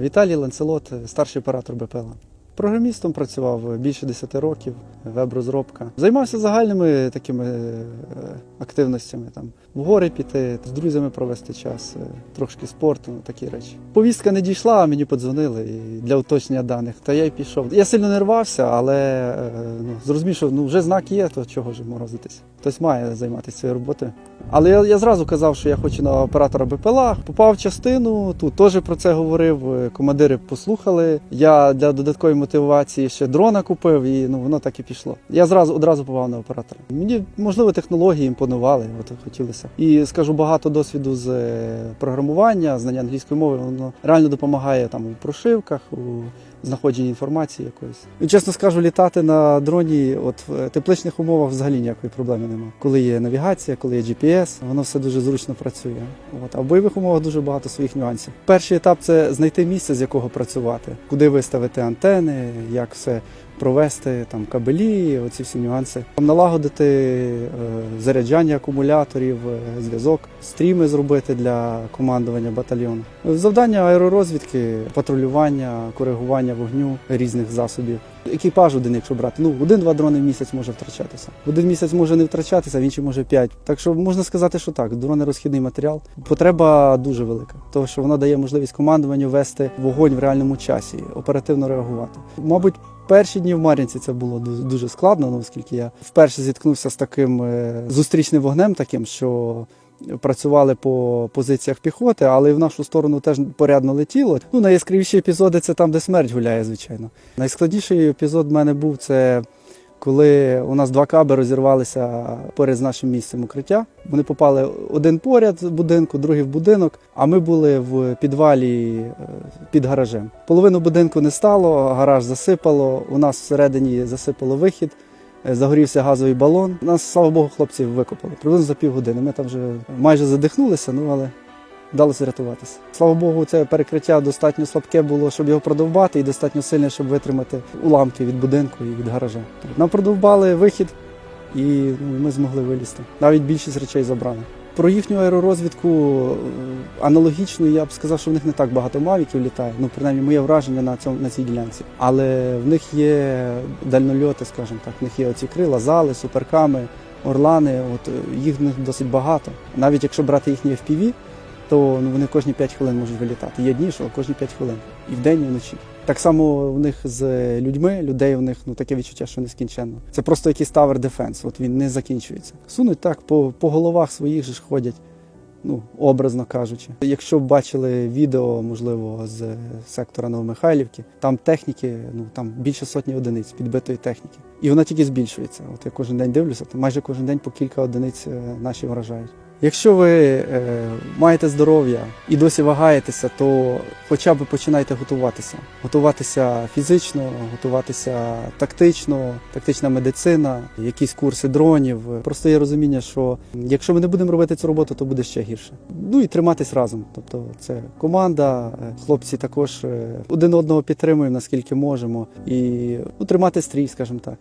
Віталій Ланцелот, старший оператор БПЛА. Програмістом працював більше 10 років, веб-розробка. Займався загальними такими е, активностями, там в гори піти, з друзями провести час, е, трошки спорту, такі речі. Повістка не дійшла, а мені подзвонили для уточнення даних. Та я й пішов. Я сильно не рвався, але е, ну, зрозумів, що ну, вже знак є, то чого ж морозитись. Хтось має займатися цією роботою. Але я, я зразу казав, що я хочу на оператора БПЛА. Попав в частину, тут теж про це говорив. Командири послухали. Я для додаткової мотивації ще дрона купив, і ну воно так і пішло. Я зразу одразу попав на оператора. Мені можливо технології імпонували, от хотілося. І скажу багато досвіду з е, програмування, знання англійської мови. Воно реально допомагає там у прошивках, у знаходженні інформації якоїсь. І чесно скажу, літати на дроні, от в тепличних умовах взагалі ніякої проблеми немає. Коли є навігація, коли є GPS, воно все дуже зручно працює. От. А в бойових умовах дуже багато своїх нюансів. Перший етап це знайти місце, з якого працювати, куди виставити антени, як все провести, там кабелі, оці всі нюанси. Налагодити е, заряджання акумуляторів, е, зв'язок, стріми зробити для командування батальйону. Завдання аеророзвідки, патрулювання, коригування вогню різних засобів. Екіпаж один, якщо брати, ну один-два дрони в місяць може втрачатися. Один місяць може не втрачатися, в інший може п'ять. Так що можна сказати, що так, дрони розхідний матеріал. Потреба дуже велика, тому що вона дає можливість командуванню вести вогонь в реальному часі, оперативно реагувати. Мабуть. Перші дні в Мар'їнці це було дуже складно, ну, оскільки я вперше зіткнувся з таким е, зустрічним вогнем, таким, що працювали по позиціях піхоти, але і в нашу сторону теж порядно летіло. Ну, найяскравіші епізоди це там, де смерть гуляє, звичайно. Найскладніший епізод в мене був це. Коли у нас два каби розірвалися поряд з нашим місцем укриття, вони попали один поряд в будинку, другий в будинок. А ми були в підвалі е, під гаражем. Половину будинку не стало, гараж засипало. У нас всередині засипало вихід. е, Загорівся газовий балон. Нас, слава Богу, хлопці викопали. Приблизно за півгодини. Ми там вже майже задихнулися, ну але вдалося рятуватися. Слава Богу, це перекриття достатньо слабке було, щоб його продовбати, і достатньо сильне, щоб витримати уламки від будинку і від гаража. Нам продовбали вихід, і ну, ми змогли вилізти. Навіть більшість речей забрали. Про їхню аеророзвідку е, аналогічно, я б сказав, що в них не так багато мавіків літає. Ну, принаймні, моє враження на цьому на цій ділянці. Але в них є дальнольоти, скажімо так. В них є оці крила, зали, суперками, орлани. От їх в них досить багато. Навіть якщо брати їхні FPV, то ну, вони кожні 5 хвилин можуть вилітати. Є дні, що кожні 5 хвилин. І вдень, і вночі. Так само в них з людьми, людей в них ну таке відчуття, що нескінченно. Це просто якийсь тавер дефенс, от він не закінчується. Сунуть так, по, по головах своїх же ж ходять, ну, образно кажучи. Якщо бачили відео, можливо, з сектора Новомихайлівки, там техніки, ну там більше сотні одиниць підбитої техніки. І вона тільки збільшується. От я кожен день дивлюся, то майже кожен день по кілька одиниць е, наші вражають. Якщо ви е, маєте здоров'я і досі вагаєтеся, то хоча б починайте готуватися. Готуватися фізично, готуватися тактично, тактична медицина, якісь курси дронів. Просто є розуміння, що якщо ми не будемо робити цю роботу, то буде ще гірше. Ну і триматись разом. Тобто це команда, е, хлопці також е, один одного підтримуємо наскільки можемо, і ну, тримати стрій, скажімо так.